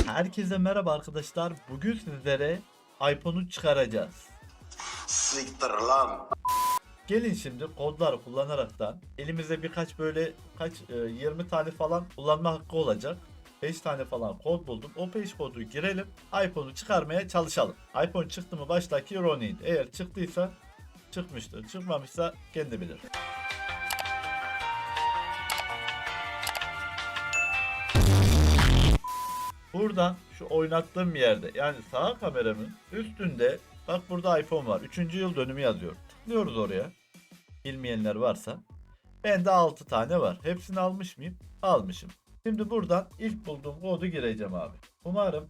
Herkese merhaba arkadaşlar. Bugün sizlere iPhone'u çıkaracağız. Siktir lan. Gelin şimdi kodları kullanaraktan elimize birkaç böyle kaç e, 20 tane falan kullanma hakkı olacak. 5 tane falan kod buldum. O 5 kodu girelim. iPhone'u çıkarmaya çalışalım. iPhone çıktı mı baştaki Ronin. Eğer çıktıysa çıkmıştır. Çıkmamışsa kendi bilir. Buradan şu oynattığım yerde yani sağ kameramın üstünde bak burada iPhone var. 3. yıl dönümü yazıyor. Tıklıyoruz oraya. Bilmeyenler varsa. Bende 6 tane var. Hepsini almış mıyım? Almışım. Şimdi buradan ilk bulduğum kodu gireceğim abi. Umarım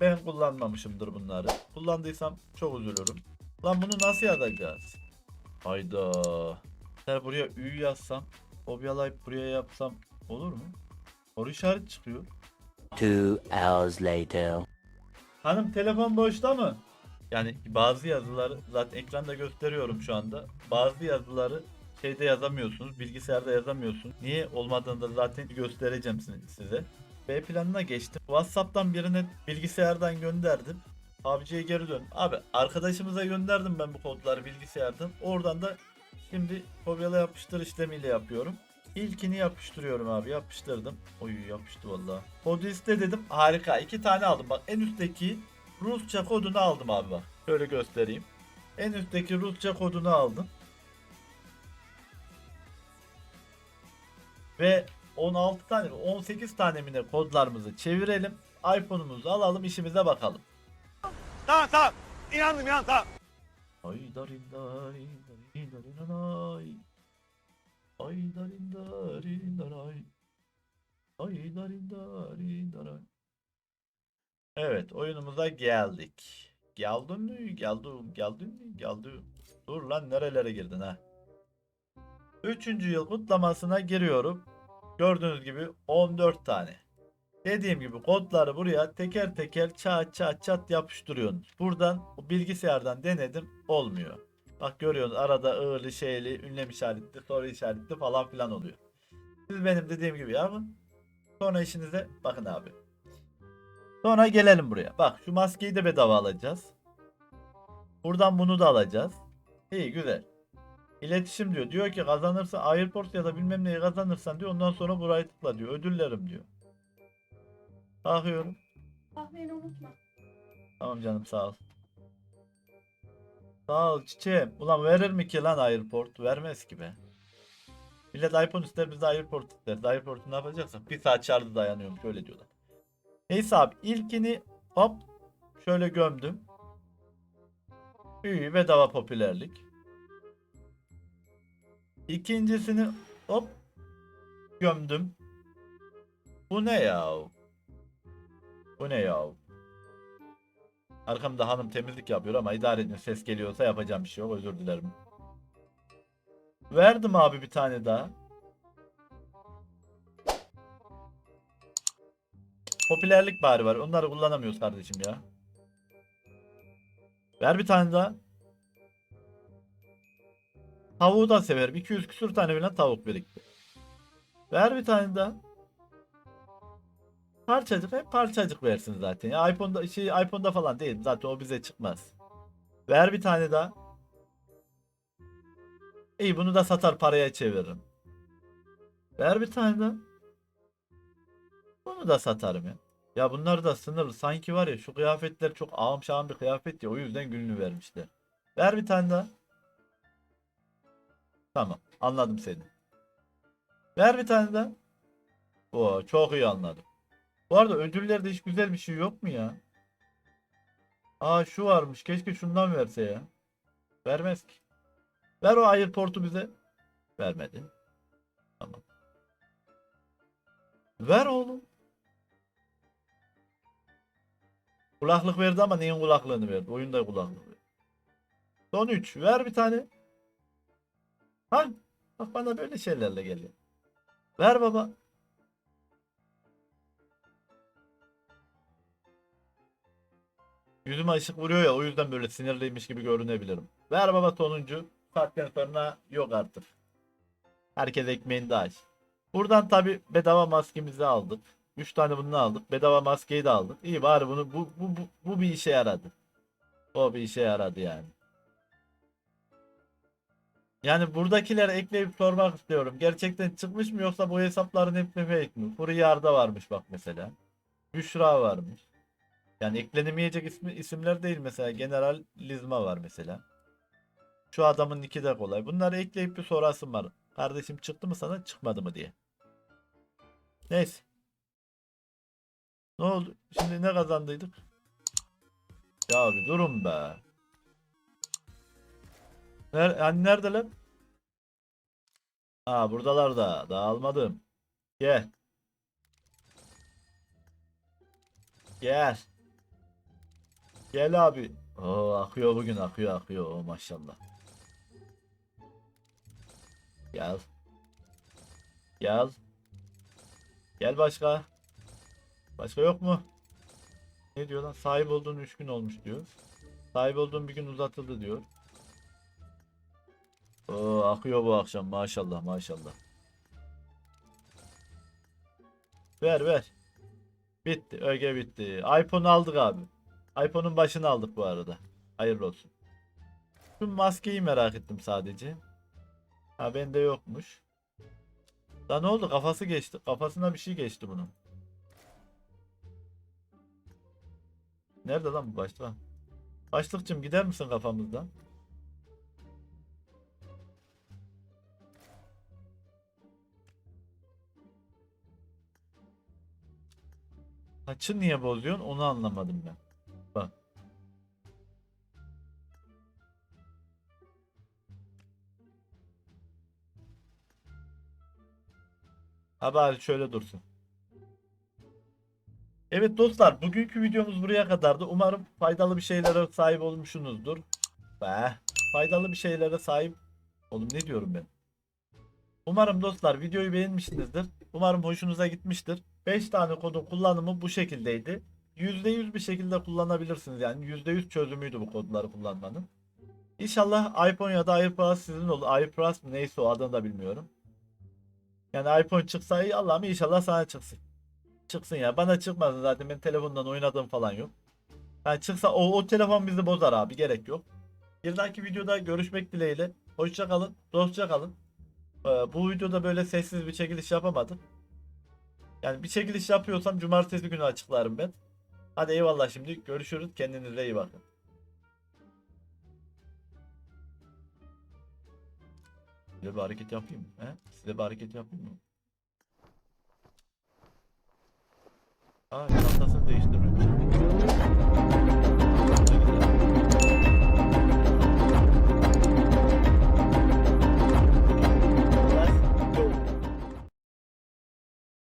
ben kullanmamışımdır bunları. Kullandıysam çok üzülürüm. Lan bunu nasıl yazacağız? Hayda. Eğer buraya Ü yazsam, kopyalayıp buraya yapsam olur mu? Soru işaret çıkıyor. Two hours later. Hanım telefon boşta mı? Yani bazı yazıları zaten ekranda gösteriyorum şu anda. Bazı yazıları şeyde yazamıyorsunuz, bilgisayarda yazamıyorsunuz. Niye olmadığını da zaten göstereceğim si- size. B planına geçtim. WhatsApp'tan birine bilgisayardan gönderdim. PUBG'ye geri dön. Abi arkadaşımıza gönderdim ben bu kodları bilgisayardan. Oradan da şimdi kopyala yapıştır işlemiyle yapıyorum. İlkini yapıştırıyorum abi yapıştırdım. Oy yapıştı valla. Kodu iste dedim. Harika. iki tane aldım. Bak en üstteki Rusça kodunu aldım abi bak. Şöyle göstereyim. En üstteki Rusça kodunu aldım. Ve 16 tane mi 18 tane mi ne kodlarımızı çevirelim. iPhone'umuzu alalım işimize bakalım. Tamam tamam. İnandım inandım tamam. Ay darin darin darin darin ay. Ay darin darin daray. Ay darin darin daray. Evet oyunumuza geldik. Geldin mi? Geldim. Geldin mi? Geldim. Dur lan nerelere girdin ha? Üçüncü yıl kutlamasına giriyorum. Gördüğünüz gibi 14 tane. Dediğim gibi kodları buraya teker teker çat çat çat yapıştırıyorsunuz. Buradan bu bilgisayardan denedim olmuyor. Bak görüyorsunuz arada ığırlı şeyli ünlem işaretli soru işaretli falan filan oluyor. Siz benim dediğim gibi yapın. Sonra işinize bakın abi. Sonra gelelim buraya. Bak şu maskeyi de bedava alacağız. Buradan bunu da alacağız. İyi güzel. İletişim diyor. Diyor ki kazanırsa Airport ya da bilmem neyi kazanırsan diyor. Ondan sonra burayı tıkla diyor. Ödüllerim diyor. Bakıyorum. Kahveni unutma. Tamam canım sağ ol. Sağ ol çiçeğim. Ulan verir mi ki lan Airport? Vermez ki be. Millet iPhone ister biz de Airport isteriz. Airport'u ne yapacaksak bir saat şarjı dayanıyormuş öyle diyorlar. Neyse abi ilkini hop şöyle gömdüm. İyi bedava popülerlik. İkincisini hop gömdüm. Bu ne ya? Bu ne ya? Arkamda hanım temizlik yapıyor ama idare edin ses geliyorsa yapacağım bir şey yok özür dilerim. Verdim abi bir tane daha. Popülerlik bari var. Onları kullanamıyoruz kardeşim ya. Ver bir tane daha. Tavuğu da severim. 200 küsür tane falan tavuk birikti. Ver bir tane daha. Parçacık hep parçacık versin zaten. Ya iPhone'da şey iPhone'da falan değil. Zaten o bize çıkmaz. Ver bir tane daha. İyi bunu da satar paraya çeviririm. Ver bir tane daha. Bunu da satarım ya. Ya bunlar da sınırlı. Sanki var ya şu kıyafetler çok ağım şağım bir kıyafet ya. O yüzden gününü vermişler. Ver bir tane daha. Tamam. Anladım seni. Ver bir tane daha. Oo, çok iyi anladım. Bu arada ödüllerde hiç güzel bir şey yok mu ya? Aa şu varmış. Keşke şundan verse ya. Vermez ki. Ver o airport'u bize. Vermedi. Tamam. Ver oğlum. Kulaklık verdi ama neyin kulaklığını verdi? Oyunda kulaklık verdi. Son 3. Ver bir tane. Ha? Bak bana böyle şeylerle geliyor. Ver baba. Yüzüme ışık vuruyor ya o yüzden böyle sinirliymiş gibi görünebilirim. Ver baba sonuncu. Saatten sonra yok artık. Herkes ekmeğinde aç. Buradan tabi bedava maskemizi aldık. 3 tane bunu aldık. Bedava maskeyi de aldık. İyi bari bunu bu, bu, bu, bu bir işe yaradı. O bir işe yaradı yani. Yani buradakileri ekleyip sormak istiyorum. Gerçekten çıkmış mı yoksa bu hesapların hepsi fake mi? Furiyar'da varmış bak mesela. Büşra varmış. Yani eklenemeyecek ismi, isimler değil mesela. General Lizma var mesela. Şu adamın iki de kolay. Bunları ekleyip bir sorasım var. Kardeşim çıktı mı sana çıkmadı mı diye. Neyse. Ne oldu? Şimdi ne kazandıydık? Ya bir durun be. Ner hani neredeler? Aa buradalar da. Daha almadım. Gel. Gel. Gel abi. Oo akıyor bugün akıyor akıyor. Oo, maşallah. Gel. Gel. Gel başka. Başka yok mu? Ne diyor lan? Sahip olduğun 3 gün olmuş diyor. Sahip olduğun bir gün uzatıldı diyor. Oo, akıyor bu akşam maşallah maşallah. Ver ver. Bitti. Öge bitti. iPhone aldık abi. iPhone'un başını aldık bu arada. Hayırlı olsun. Şu maskeyi merak ettim sadece. Ha bende yokmuş. Da ne oldu? Kafası geçti. Kafasına bir şey geçti bunun. Nerede lan bu başlık? Başlıkçım gider misin kafamızdan? Saçı niye bozuyorsun onu anlamadım ben. Ha bari şöyle dursun. Evet dostlar bugünkü videomuz buraya kadardı. Umarım faydalı bir şeylere sahip olmuşsunuzdur. Be, faydalı bir şeylere sahip Oğlum ne diyorum ben? Umarım dostlar videoyu beğenmişsinizdir. Umarım hoşunuza gitmiştir. 5 tane kodun kullanımı bu şekildeydi. %100 bir şekilde kullanabilirsiniz. Yani %100 çözümüydü bu kodları kullanmanın. İnşallah iPhone ya da AirPods sizin olur. Mı neyse o adını da bilmiyorum. Yani iPhone çıksa iyi Allah'ım inşallah sana çıksın. Çıksın ya. Bana çıkmasın zaten ben telefondan oynadığım falan yok. Yani çıksa o, o telefon bizi bozar abi gerek yok. Bir dahaki videoda görüşmek dileğiyle. Hoşça kalın. Dostça kalın. Ee, bu videoda böyle sessiz bir çekiliş yapamadım. Yani bir çekiliş yapıyorsam cumartesi günü açıklarım ben. Hadi eyvallah şimdi. Görüşürüz. Kendinize iyi bakın. Size bir hareket yapayım mı? He? Size bir hareket yapayım mı? Aa çantasını değiştir.